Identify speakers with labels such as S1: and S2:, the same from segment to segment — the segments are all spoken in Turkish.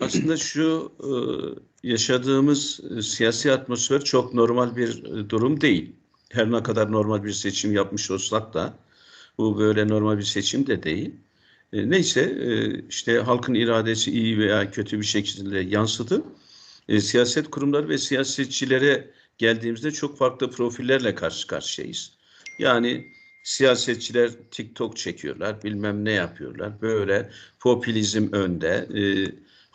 S1: Aslında şu e, yaşadığımız e, siyasi atmosfer çok normal bir e, durum değil. Her ne kadar normal bir seçim yapmış olsak da bu böyle normal bir seçim de değil. Neyse işte halkın iradesi iyi veya kötü bir şekilde yansıdı. Siyaset kurumları ve siyasetçilere geldiğimizde çok farklı profillerle karşı karşıyayız. Yani siyasetçiler TikTok çekiyorlar, bilmem ne yapıyorlar. Böyle popülizm önde. E,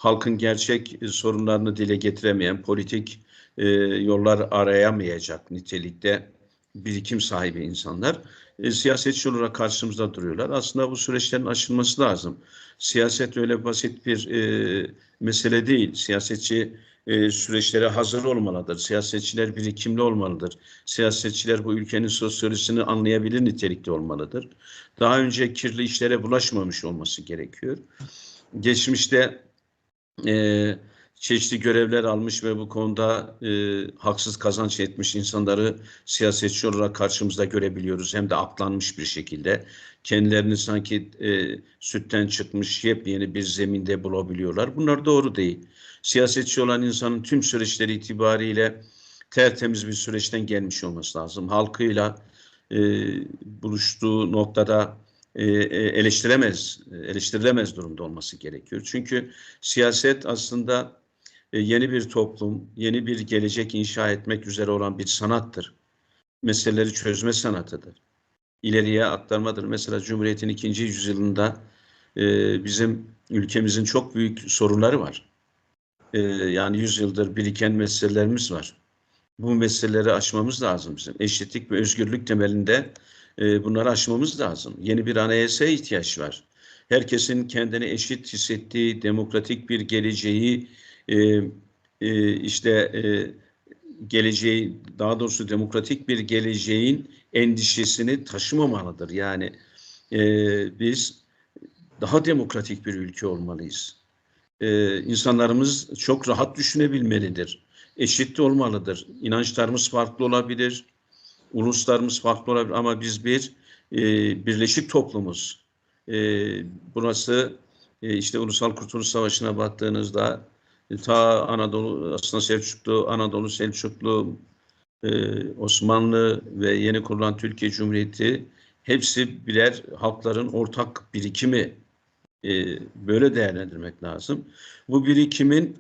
S1: halkın gerçek sorunlarını dile getiremeyen, politik e, yollar arayamayacak nitelikte birikim sahibi insanlar e, siyasetçi olarak karşımızda duruyorlar. Aslında bu süreçlerin aşılması lazım. Siyaset öyle basit bir e, mesele değil. Siyasetçi e, süreçlere hazır olmalıdır. Siyasetçiler birikimli olmalıdır. Siyasetçiler bu ülkenin sosyolojisini anlayabilir nitelikte olmalıdır. Daha önce kirli işlere bulaşmamış olması gerekiyor. Geçmişte e, çeşitli görevler almış ve bu konuda e, haksız kazanç etmiş insanları siyasetçi olarak karşımızda görebiliyoruz. Hem de aklanmış bir şekilde. Kendilerini sanki e, sütten çıkmış yepyeni bir zeminde bulabiliyorlar. Bunlar doğru değil. Siyasetçi olan insanın tüm süreçleri itibariyle tertemiz bir süreçten gelmiş olması lazım. Halkıyla e, buluştuğu noktada eleştiremez, eleştirilemez durumda olması gerekiyor. Çünkü siyaset aslında e, yeni bir toplum, yeni bir gelecek inşa etmek üzere olan bir sanattır. Meseleleri çözme sanatıdır. İleriye aktarmadır. Mesela Cumhuriyet'in ikinci yüzyılında e, bizim ülkemizin çok büyük sorunları var. E, yani yüzyıldır biriken meselelerimiz var. Bu meseleleri aşmamız lazım bizim. Eşitlik ve özgürlük temelinde e, bunları aşmamız lazım. Yeni bir anayasaya ihtiyaç var. Herkesin kendini eşit hissettiği demokratik bir geleceği e, e, işte e, geleceği daha doğrusu demokratik bir geleceğin endişesini taşımamalıdır. Yani e, biz daha demokratik bir ülke olmalıyız. E, insanlarımız çok rahat düşünebilmelidir. Eşit olmalıdır. İnançlarımız farklı olabilir, uluslarımız farklı olabilir ama biz bir e, birleşik toplumuz. E, burası e, işte Ulusal Kurtuluş Savaşı'na baktığınızda e, ta Anadolu aslında Selçuklu, Anadolu Selçuklu, e, Osmanlı ve yeni kurulan Türkiye Cumhuriyeti hepsi birer halkların ortak birikimi. E, böyle değerlendirmek lazım. Bu birikimin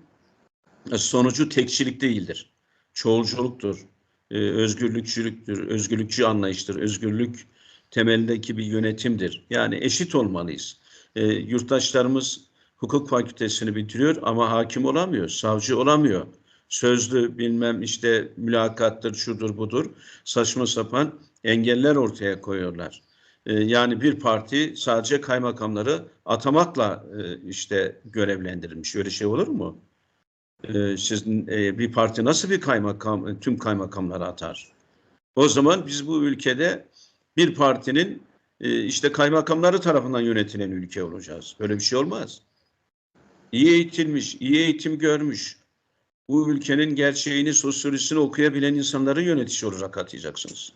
S1: sonucu tekçilik değildir. Çoğulculuktur, e, özgürlükçülüktür, özgürlükçü anlayıştır, özgürlük temelindeki bir yönetimdir. Yani eşit olmalıyız. E, yurttaşlarımız hukuk fakültesini bitiriyor ama hakim olamıyor, savcı olamıyor. Sözlü bilmem işte mülakattır, şudur budur saçma sapan engeller ortaya koyuyorlar. E, yani bir parti sadece kaymakamları atamakla e, işte görevlendirilmiş. Öyle şey olur mu? E, siz e, bir parti nasıl bir kaymakam tüm kaymakamları atar? O zaman biz bu ülkede bir partinin e, işte kaymakamları tarafından yönetilen ülke olacağız. Böyle bir şey olmaz. İyi eğitilmiş, iyi eğitim görmüş, bu ülkenin gerçeğini, sosyolojisini okuyabilen insanları yönetici olarak atayacaksınız.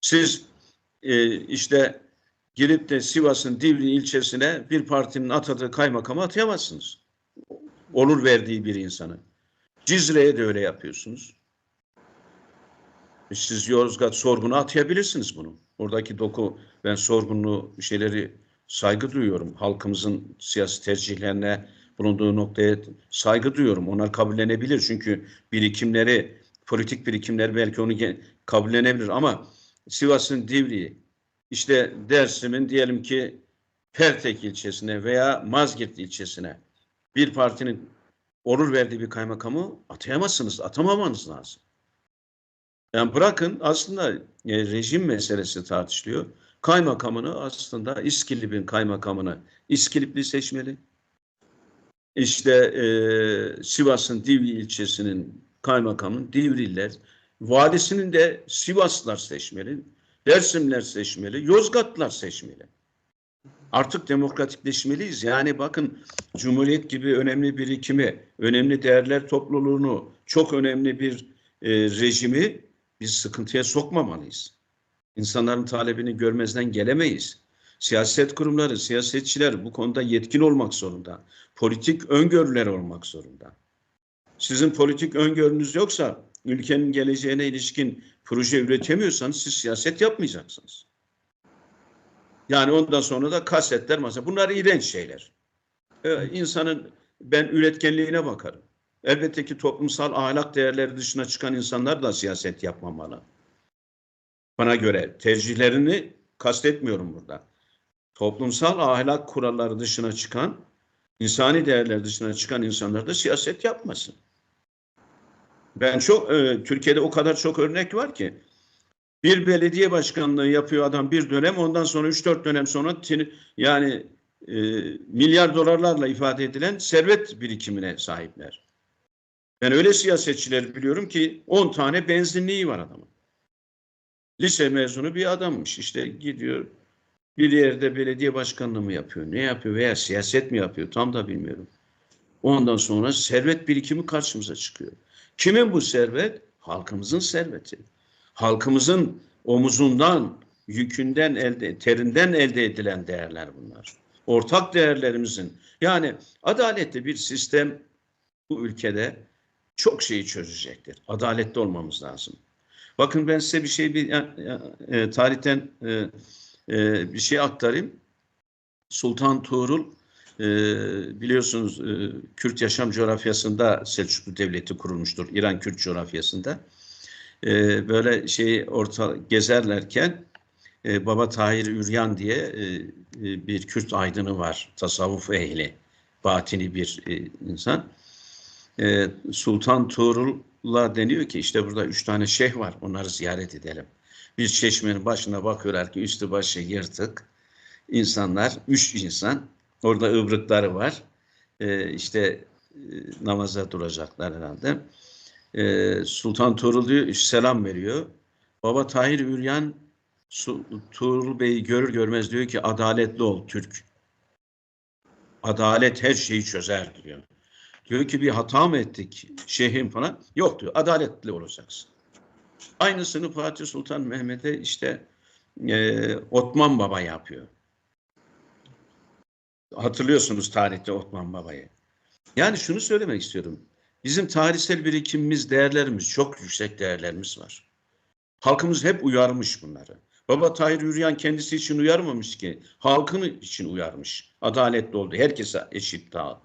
S1: Siz e, işte girip de Sivas'ın Divri ilçesine bir partinin atadığı kaymakamı atayamazsınız. Olur verdiği bir insanı. Cizre'ye de öyle yapıyorsunuz. Siz Yozgat sorgunu atayabilirsiniz bunu. Oradaki doku ben sorgunlu şeyleri saygı duyuyorum. Halkımızın siyasi tercihlerine bulunduğu noktaya saygı duyuyorum. Onlar kabullenebilir çünkü birikimleri, politik birikimler belki onu kabullenebilir ama Sivas'ın Divriği, işte Dersim'in diyelim ki Pertek ilçesine veya Mazgirt ilçesine bir partinin olur verdiği bir kaymakamı atayamazsınız, atamamanız lazım. Yani bırakın aslında e, rejim meselesi tartışılıyor. Kaymakamını aslında İskilip'in kaymakamını İskilipli seçmeli. İşte e, Sivas'ın Divri ilçesinin kaymakamını Divriler, valisinin de Sivaslılar seçmeli, Dersimler seçmeli, Yozgatlılar seçmeli. Artık demokratikleşmeliyiz. Yani bakın Cumhuriyet gibi önemli birikimi, önemli değerler topluluğunu, çok önemli bir e, rejimi biz sıkıntıya sokmamalıyız. İnsanların talebini görmezden gelemeyiz. Siyaset kurumları, siyasetçiler bu konuda yetkin olmak zorunda. Politik öngörüler olmak zorunda. Sizin politik öngörünüz yoksa, ülkenin geleceğine ilişkin proje üretemiyorsanız siz siyaset yapmayacaksınız. Yani ondan sonra da kasetler masa. Bunlar iğrenç şeyler. Ee, insanın ben üretkenliğine bakarım. Elbette ki toplumsal ahlak değerleri dışına çıkan insanlar da siyaset yapmamalı. Bana göre tercihlerini kastetmiyorum burada. Toplumsal ahlak kuralları dışına çıkan, insani değerler dışına çıkan insanlar da siyaset yapmasın. Ben çok e, Türkiye'de o kadar çok örnek var ki bir belediye başkanlığı yapıyor adam bir dönem ondan sonra 3-4 dönem sonra yani e, milyar dolarlarla ifade edilen servet birikimine sahipler. Ben öyle siyasetçiler biliyorum ki 10 tane benzinliği var adamın. Lise mezunu bir adammış işte gidiyor bir yerde belediye başkanlığı mı yapıyor ne yapıyor veya siyaset mi yapıyor tam da bilmiyorum. Ondan sonra servet birikimi karşımıza çıkıyor. Kimin bu servet? Halkımızın serveti. Halkımızın omuzundan, yükünden elde, terinden elde edilen değerler bunlar. Ortak değerlerimizin. Yani adaletli bir sistem bu ülkede çok şeyi çözecektir. Adaletli olmamız lazım. Bakın ben size bir şey bir e, tarihten e, e, bir şey aktarayım. Sultan Tuğrul e, biliyorsunuz e, Kürt yaşam coğrafyasında Selçuklu Devleti kurulmuştur. İran Kürt coğrafyasında. E, böyle şey orta gezerlerken e, Baba Tahir Üryan diye e, e, bir Kürt aydını var. Tasavvuf ehli, batini bir e, insan. E, Sultan Tuğrul'a deniyor ki işte burada üç tane şeyh var. Onları ziyaret edelim. Bir çeşmenin başına bakıyorlar ki üstü başı yırtık. İnsanlar, üç insan. Orada ıbrıkları var. E, işte e, namaza duracaklar herhalde. E, Sultan Tuğrul diyor, selam veriyor. Baba Tahir Üryan Tuğrul Bey'i görür görmez diyor ki adaletli ol Türk. Adalet her şeyi çözer diyor. Diyor ki bir hata mı ettik şeyhim falan? Yok diyor adaletli olacaksın. Aynısını Fatih Sultan Mehmet'e işte e, Otman Baba yapıyor. Hatırlıyorsunuz tarihte Otman Baba'yı. Yani şunu söylemek istiyorum. Bizim tarihsel birikimimiz, değerlerimiz, çok yüksek değerlerimiz var. Halkımız hep uyarmış bunları. Baba Tahir Üryan kendisi için uyarmamış ki, halkını için uyarmış. Adaletli oldu. Herkese eşit dağıt.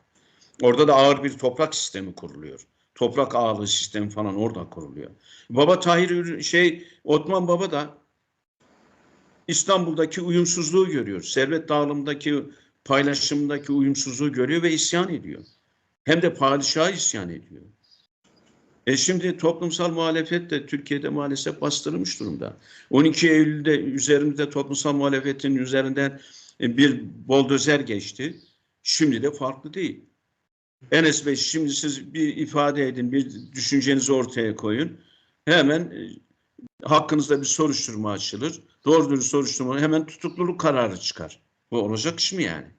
S1: Orada da ağır bir toprak sistemi kuruluyor. Toprak ağırlığı sistemi falan orada kuruluyor. Baba Tahir şey Otman Baba da İstanbul'daki uyumsuzluğu görüyor. Servet dağılımındaki paylaşımdaki uyumsuzluğu görüyor ve isyan ediyor. Hem de padişaha isyan ediyor. E şimdi toplumsal muhalefet de Türkiye'de maalesef bastırılmış durumda. 12 Eylül'de üzerinde toplumsal muhalefetin üzerinden e, bir boldozer geçti. Şimdi de farklı değil. Enes Bey şimdi siz bir ifade edin, bir düşüncenizi ortaya koyun. Hemen e, hakkınızda bir soruşturma açılır. Doğru dürüst soruşturma hemen tutukluluk kararı çıkar. Bu olacak iş mi yani?